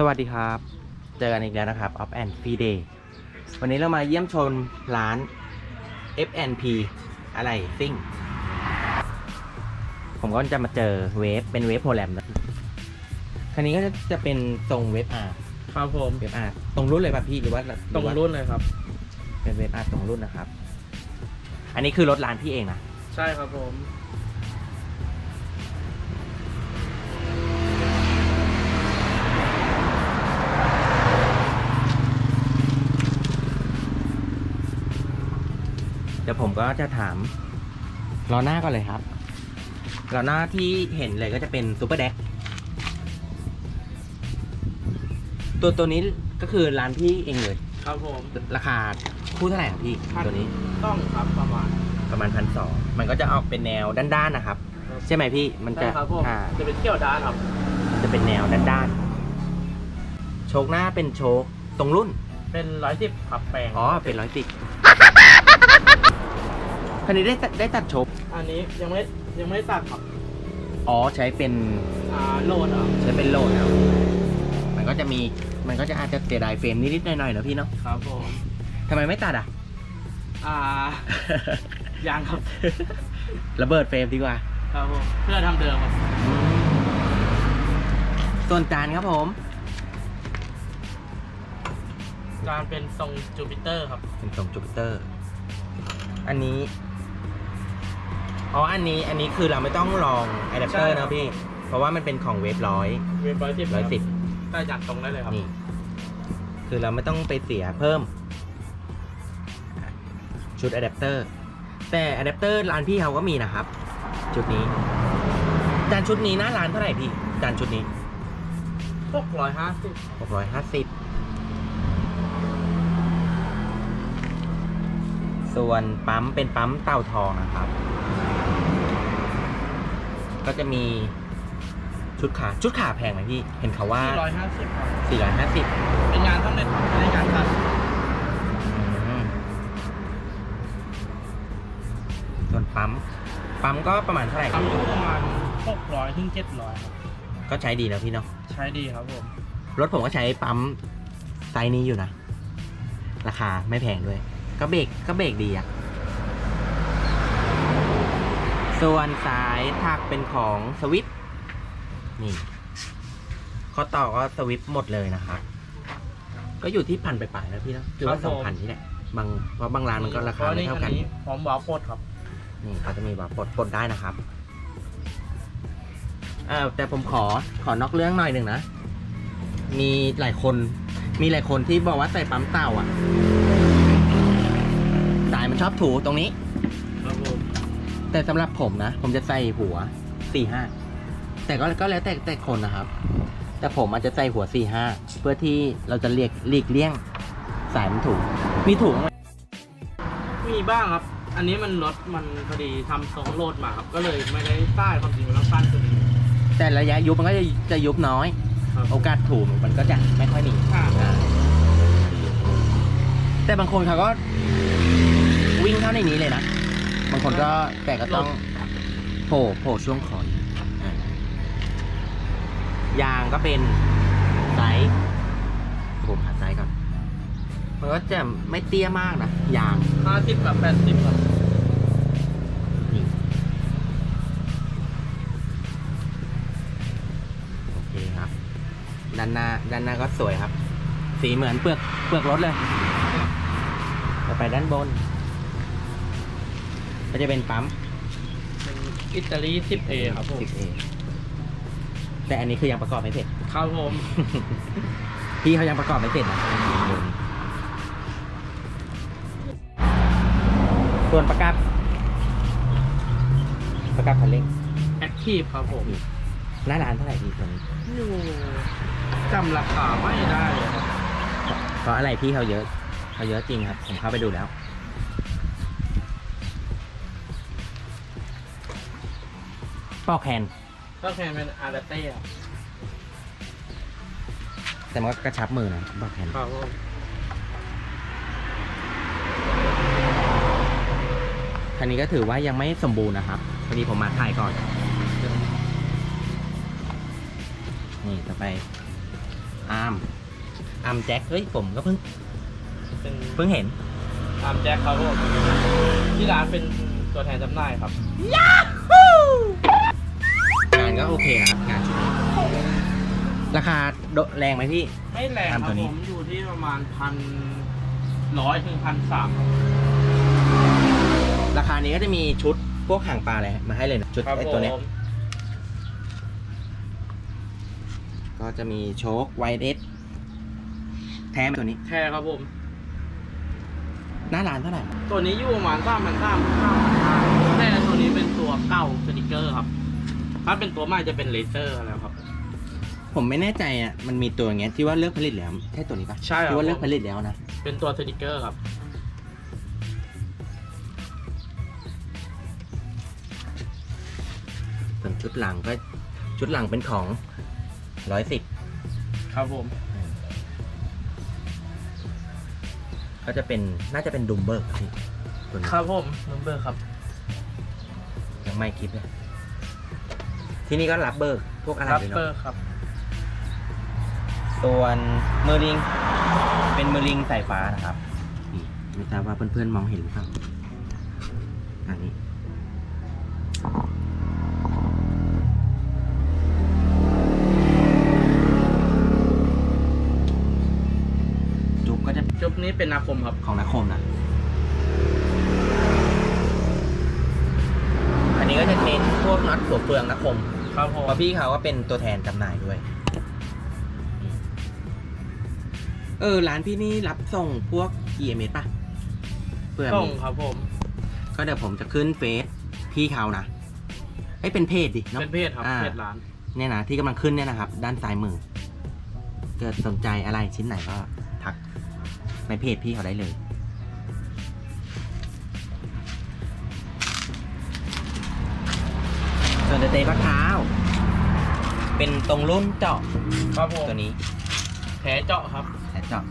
สวัสดีครับ เจอกันอีกแล้วนะครับ Off and Free Day วันนี้เรามาเยี่ยมชมร้าน FNP อะไรซิ่ง ผมก็จะมาเจอเวฟเป็นเวฟโฮแลมนะคันนี้ก็จะจะเป็นทรงเวฟอาร์ครับผมเวฟอาร์ตรงรุ่นเลยป่ะพี่หรือว่าหตรงอว่ารุ่นเลยครับ เป็นเวฟอาร์ตรงรุ่นนะครับ อันนี้คือรถร้านพี่เองนะ ใช่ครับผม เดี๋ยวผมก็จะถามล้อหน้าก่อนเลยครับล้อหน้าที่เห็นเลยก็จะเป็นซูเปอร์แดกตัวตัวนี้ก็คือร้านพี่เองเลย ครับผม ราคาคู่เท่าไหร่ครับพี่พัน ตัวนี้ต้องครับประมาณประมาณพันสองมันก็จะออกเป็นแนวด้านๆนะครับ ใช่ไหมพี่มันจะใช่ครับผมอ่า จะเป็นเที่ยวด้านครับจะเป็นแนวด้านๆโชคหน้าเป็นโชคตรงรุ่น เป็นร้อยสิบขับแปลงอ๋อเป็นร้อยสิบ คันนี้ได้ตัดได้ตัดโชคอันนี้ยังไม่ยังไม่ได้ตัดครับอ๋อใช้เป็นอ่าโหลดอะใช้เป็นโหลดแล้วมันก็จะมีมันก็จะอาจจะเสียดายเฟรมนิดๆหน่อยๆนะพี่เนาะครับผม ทำไมไม่ตัดอะ อ่า ยังครับ ระเบิดเฟรมดีกว่า ครับผม เพื่อทำเดิมครับ ส่วนจานครับผม การเป็นทรงจูปิเตอร์ครับ เป็นทรงจูปิเตอร์ อันนี้ อ๋ออันนี้อันนี้คือเราไม่ต้องลองอะแดปเตอร์ใช่ครันะบพี่ เพราะว่ามันเป็นของเวฟร้อยเว็บร้อยสิบร้อยสิบได้จากตรงได้เลยครับ นี่ คือเราไม่ต้องไปเสียเพิ่ม ชุดอะแดปเตอร์แต่อะแดปเตอร์ร้านพี่เขาก็มีนะครับ ชุดนี้จานชุดนี้หน้าร้านเท่าไหร่พี่จานชุดนี้หกร้อยห้าสิบหกร้อยห้าสิบส่วนปั๊มเป็นปั๊มเต่าทองนะครับ ก็จะมีชุดขา ชุดขาแพงไหมพี่ เห็นเขาว่าสี่ร้อยห้าสิบครับสี่ร้อยห้าสิบเป็นงานต้องเน็ตไม่ได้งานตัดส่วนปั๊ม ปั๊มก็ประมาณเท่าไหร่ทำอยู่ประมาณหกร้อยถึงเจ็ดร้อยครับก็ใช้ดีนะพี่เนาะ ใช้ดีครับผมรถผมก็ใช้ปั๊มไซส์นี้อยู่นะ ราคาไม่แพงด้วย ก็เบรกก็เบรกดีอะ ส่วนสายถักเป็นของสวิปนี่ข้อต่อก็สวิปหมดเลยนะครับ ก็อยู่ที่พันไปลายๆนะพี่เนาะคือว่าคสรับองผมพันนี่แหละบางเพราะบางร้านมันก็ราคาไม่เท่ากันพระอัพร้อมวาล์วโคตรครับ นี่เขาจะมีแบบปลดปลดได้นะครับเออแต่ผมขอขอนอกเรื่องหน่อยหนึ่งนะ มีหลายคนมีหลายคนที่บอกว่าใส่ปั๊มเต่าอะ สายมันชอบถูตรงนี้ครับผม แต่สำหรับผมนะ ผมจะใส่หัวสี่ห้าแต่ก็ก็แล้วแต่แต่คนนะครับ แต่ผมอาจจะใส่หัวสี่ห้าเพื่อที่เราจะเลียกหลีกเลี่ยงสายมันถูก มีถูกไหมมีบ้างครับ อันนี้มันรถมันพอดีทำทรงโหลดมาครับ ก็เลยไม่ได้ใต้ความจริงมันต้องสั้นตัวนี้ แต่ระยะยุบมันก็จะจะยุบน้อย ครับ โอกาสถูกมันก็จะไม่ค่อยมี ค่ะอ่าแต่บางคนเขาก็วิ่งเข้าในนี้เลยนะ บางคนก็แต่ก็ต้องโผล่โผล่ช่วงคอยอ่ายางก็เป็นไซส์ผมหาไซส์ก่อนมันก็จะไม่เตี้ยมากนะยางห้าสิบกับแปดสิบครับนี่โอเคครับ ด้านหน้าด้านหน้าก็สวยครับ สีเหมือนเปลือกเปลือกรถเลยต่อไปด้านบน ก็จะเป็นปั๊ม เป็นอิตาลีสิบเอครับผม 10A แต่อันนี้คือยังประกอบไม่เสร็จ ครับผม พี่เขายังประกอบไม่เสร็จนะส่วนประกับประกับคันเร่งแอคทีฟครับผม หน้าร้านเท่าไหร่พี่ตัวนี้อยู่จำราคาไม่ได้เลยครับ เพราะอะไรพี่เขาเยอะเขาเยอะจริงครับ ผมเข้าไปดูแล้ว ปอกแคนก็แค่เป็นอาราเต้ครับแต่มันก็กระชับมือนะปอกแคนครับผมคันนี้ก็ถือว่ายังไม่สมบูรณ์นะครับพอดีผมมาถ่ายก่อน นี่ต่อไปอาร์มอาร์มแจ็คเฮ้ยผมก็เพิ่งเป็นเพิ่งเห็นอาร์มแจ็คครับผมที่ร้านเป็นตัวแทนจำหน่ายครับงานก็โอเคนะครับงานชุดนี้ราคาโดแรงไหมพี่ ไม่แรงคตามตัรับวนี้ ผมอยู่ที่ประมาณพันร้อยถึงพันสามราคานี้ก็จะมีชุดพวกหางปลาอะไรมาให้เลยนะชุดครับไอ้ผตัวเนี้ยมก็จะมีโชคไวเอสแท้ไหมตัวนี้ แท้ครับผม หน้าร้านเท่าไหร่ตัวนี้อยู่ประมาณสามพันสามแต่ตัวนี้เป็นตัวเก่าสติกเกอร์ครับ ถ้าเป็นตัวใหม่จะเป็นเลเซอร์แล้วครับ ผมไม่แน่ใจอะ มันมีตัวอย่างเงี้ยที่ว่าเลิกผลิตแล้วใช่ตัวนี้ปะใช่ครับ ที่ว่าเลิกผลิตแล้วนะ เป็นตัวสติกเกอร์ครับ ส่วนชุดหลังก็ชุดหลังเป็นของร้อยสิบครับผมก็จะเป็นน่าจะเป็นดุมเบิร์กพี่ตัวนี้ครับผมนัมเบอร์ครับยังไม่คิดเลย ที่นี่ก็รับเบิร์กพวกอะไรรับเลยเบอเนาะร์ครับ ส่วนเมอร์ลิง เป็นเมอร์ลิงสายฟ้านะครับ นี่ไม่ทราบว่าเพื่อนๆมองเห็นหรือเปล่าอันนี้ จุกก็จะจุบนี้เป็นนาคมครับของนักคมนะ อันนี้ ก็จะเน้นพวกน็อตตัวเปลืองนักคมครับผมเพราะพี่เขาก็เป็นตัวแทนจำหน่ายด้วยนี่เออ ร้านพี่นี่รับส่งพวก EMS ป่ะเพื่อส่งมีครับผม ก็เดี๋ยวผมจะขึ้นเฟซพี่เขานะไอ้ยเป็นเพจดิเนาะ เป็นเพจครับอ่า เพจร้าน เนี่ยนะที่กำลังขึ้นเนี่ยนะครับ ด้านซ้ายมือ เกิดสนใจอะไรชิ้นไหนก็ทักในเพจพี่เขาได้เลย ส่วนเตะพักเท้าเป็นตรงรุ่นเจาะครับผมตัวนี้แผลเจาะครับ แผลเจาะ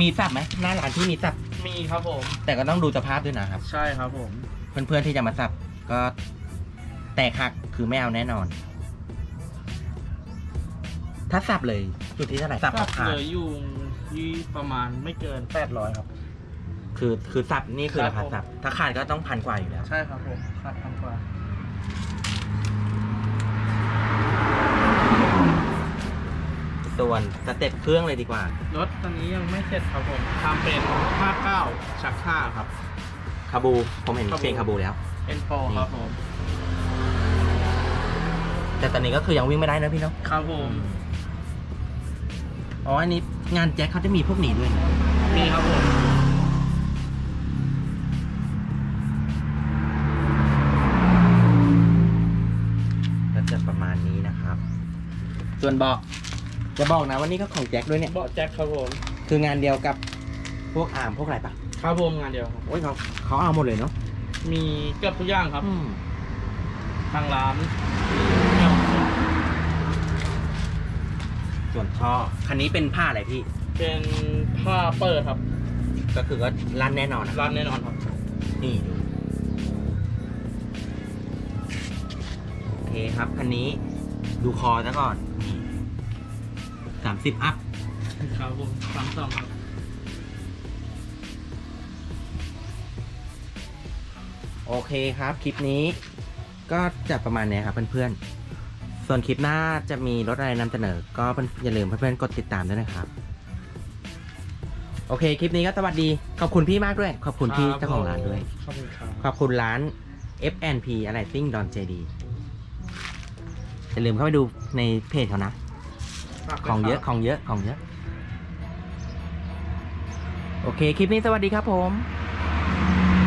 มีสับไหมหน้าร้านที่มีสับ มีครับผม แต่ก็ต้องดูสภาพด้วยนะครับ ใช่ครับผม เพื่อนๆที่จะมาสับก็แตกหักคือไม่เอาแน่นอน ถ้าสับเลยอยู่ที่เท่าไหร่สับก็ขาเหดลืออยู่ที่ประมาณไม่เกินแปดร้อยครับ คือคือสับนี่คือครัราบคาผมสับ ถ้าขาดก็ต้องพันกว่าอยู่แล้ว ใช่ครับผมคาดพันกว่า ส่วนสเต็ปเครื่องเลยดีกว่า รถตอนนี้ยังไม่เสร็จครับผมทำเป็น 59 ชัก5ครับ คาบู ผมเห็นคาบู เปลี่ยนคาบูแล้ว เป็นโฟครับผมแต่ตอนนี้ก็คือยังวิ่งไม่ได้นะพี่เนาะครับผมอ๋ออันนี้งานแจ็คเขาจะมีพวกหนีด้วยนะมีครับผมก็จะประมาณนี้นะครับ ส่วนเบาะ จะบอกนะว่านี่ก็ของแจ็คด้วยเนี่ย เบาะแจ็คครับผม คืองานเดียวกับพวกอาร์มพวกอะไรปะครับผมงานเดียวครับ โอ้ยเขาเขาเอาหมดเลยเนาะมีเกือบทุกอย่างครับ อืมทางร้านส่วนท่อคันนี้เป็นผ้าอะไรพี่ เป็นผ้าเปิดครับ ก็คือก็รันแน่นอนนะร้านแน่นอนครับ นี่ดูโอเคครับคันนี้ดูคอซะก่อนนี่ สามสิบอัพครับผมสามสองครับโอเคครับ คลิปนี้ก็จะประมาณเนี้ยครับเพื่อนๆ ส่วนคลิปหน้าจะมีรถอะไรนำเสนอ ก็อย่าลืมเพื่อนๆ กดติดตามด้วยนะครับ โอเค คลิปนี้ก็สวัสดี ขอบคุณพี่มากด้วย ขอบคุณพี่เจ้าของร้านด้วย ขอบคุณครับขอบคุณร้าน FNP อะไรซิ่งดอนเจดีอย่าลืมเข้าไปดูในเพจเขานะ ฝากด้วยของเยอะครับของเยอะ ของเยอะ โอเค คลิปนี้สวัสดีครับผมค